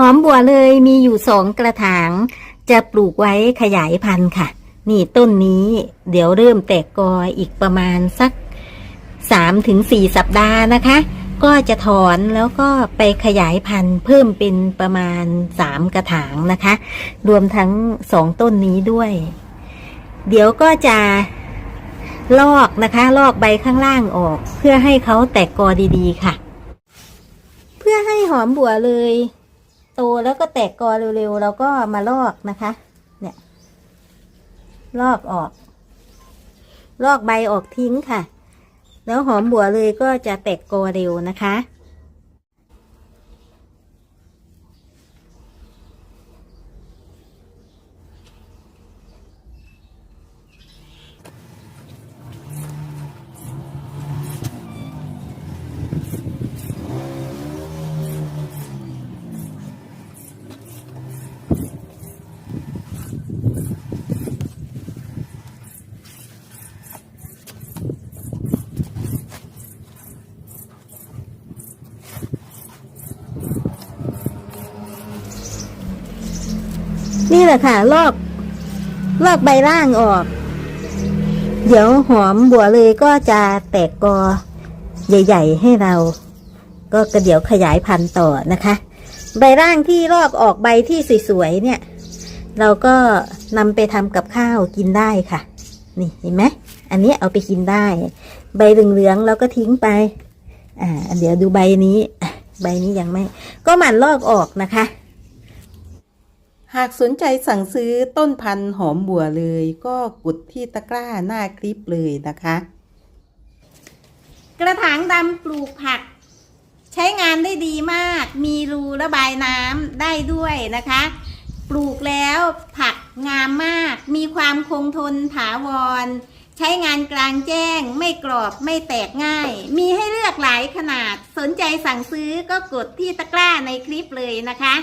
หอมบัวเลยมีอยู่สองกระถาง จะปลูกไว้ขยายพันธุ์ค่ะ นี่ต้นนี้เดี๋ยวเริ่มแตกกออีกประมาณสักสามถึงสี่สัปดาห์นะคะ ก็จะถอนแล้วก็ไปขยายพันธุ์เพิ่มเป็นประมาณสามกระถางนะคะ รวมทั้งสองต้นนี้ด้วย เดี๋ยวก็จะลอกนะคะ ลอกใบข้างล่างออก เพื่อให้เขาแตกกอดีๆค่ะ เพื่อให้หอมบัวเลย โตแล้วก็แตกกอเร็วๆเราก็มาลอกนะคะ เนี่ย ลอกออก ลอกใบออกทิ้งค่ะ แล้วหอมบัวเลยก็จะแตกกอเร็วนะคะ นี่แหละค่ะ ลอกลอกใบล่างออก เดี๋ยวหอมบัวเลยก็จะแตกกอ ใหญ่ ๆ ให้เรา ก็กระเดี๋ยวขยายพันธุ์ต่อนะคะ ใบล่างที่ลอกออกใบที่สวยๆเนี่ย เราก็นำไปทำกับข้าวกินได้ค่ะ นี่เห็นไหมอันนี้เอาไปกินได้ ใบเหลืองๆเราก็ทิ้งไป อ่าเดี๋ยวดูใบนี้ ใบนี้ยังไม่ ก็หมั่นลอกออกนะคะ หากสนใจสั่งซื้อต้นพันธุ์หอมบัวเลยก็กดที่ตะกร้าหน้าคลิปเลยนะคะ กระถางดำปลูกผัก ใช้งานได้ดีมาก มีรูระบายน้ำได้ด้วยนะคะ ปลูกแล้วผักงามมาก มีความคงทนถาวร ใช้งานกลางแจ้ง ไม่กรอบไม่แตกง่าย มีให้เลือกหลายขนาด สนใจสั่งซื้อก็กดที่ตะกร้าในคลิปเลยนะคะ